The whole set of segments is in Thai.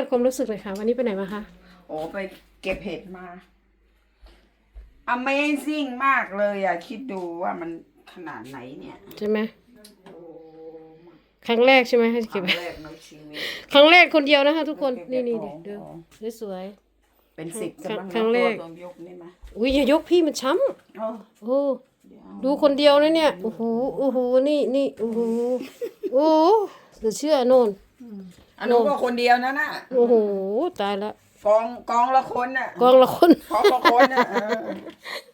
ษณ์ความรู้สึกเลยค่ะ วันนี้ไปไหนมาคะ โอ้ไปเก็บเห็ดมา Amazing มากเลยอะคิดดูว่ามันขนาดไหนเนี่ยใช่ไหมครั้งแรกใช่ไหมให้คเก็รั้บงแรกในชีวิต ครั้งแรกคนเดียวนะคะ ทุกคนเก็บนี่เห็นี่ดดูอ๋อสวย เป็นสิบครั้งกำลังครั้งแรก ตัวยกนี่ไหมๆอุ้ยอย่ายกพี่มันช้โอ้ำโอ้เดี๋ยวดูคนเดียวนะเนี่ยโอ้โหโอ้โหนี่นี่โอ้โหโอ้โหเดี๋ยวเชื่อโน่น อันนู้นก็คนเดียวนะน่ะโอ้โหตายละกองกองละคนน่ะกองละคนกองละคนน่ะเออ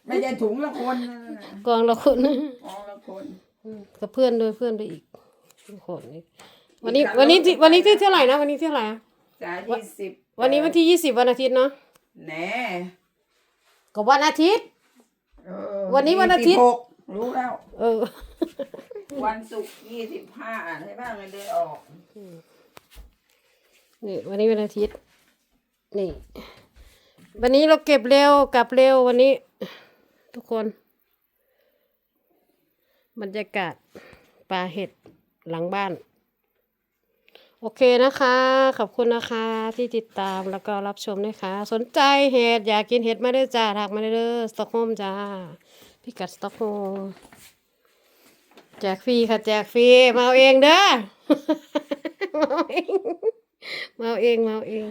ไม่ใช่ถุงละคนนะกองละคนกองละคนกับเพื่อนด้วยเพื่อนไปอีกทุกคนนี่วันนี้วันนี้ที่วันนี้ที่เท่าไหร่นะวันนี้ที่เท่าไหร่อะจ้ายี่สิบวันนี้วันที่ยี่สิบวันอาทิตย์เนาะแน่ก็วันอาทิตย์ เออวันนี้วันอาทิตย์สิบหกรู้แล้ว เออ วันศุกร์ยี่สิบห้าใช่ป่ะเงินเดือนออก นี่วันนี้วันอาทิตย์ นี่ วันนี้เราเก็บเร็วกลับเร็ววันนี้ ทุกคน บรรยากาศปลาเห็ดหลังบ้าน โอเคนะคะ ขอบคุณนะคะที่ติดตามแล้วก็รับชมนะคะ สนใจเห็ดอยากกินเห็ดมาได้จ้าทักมาได้เลยสต็อกโฮมจ้าพิกัดสต็อกโฮมแจกฟรีค่ะ แจกฟรีมาเอาเองเด้อมาเอาเอง เมาเองเมาเอง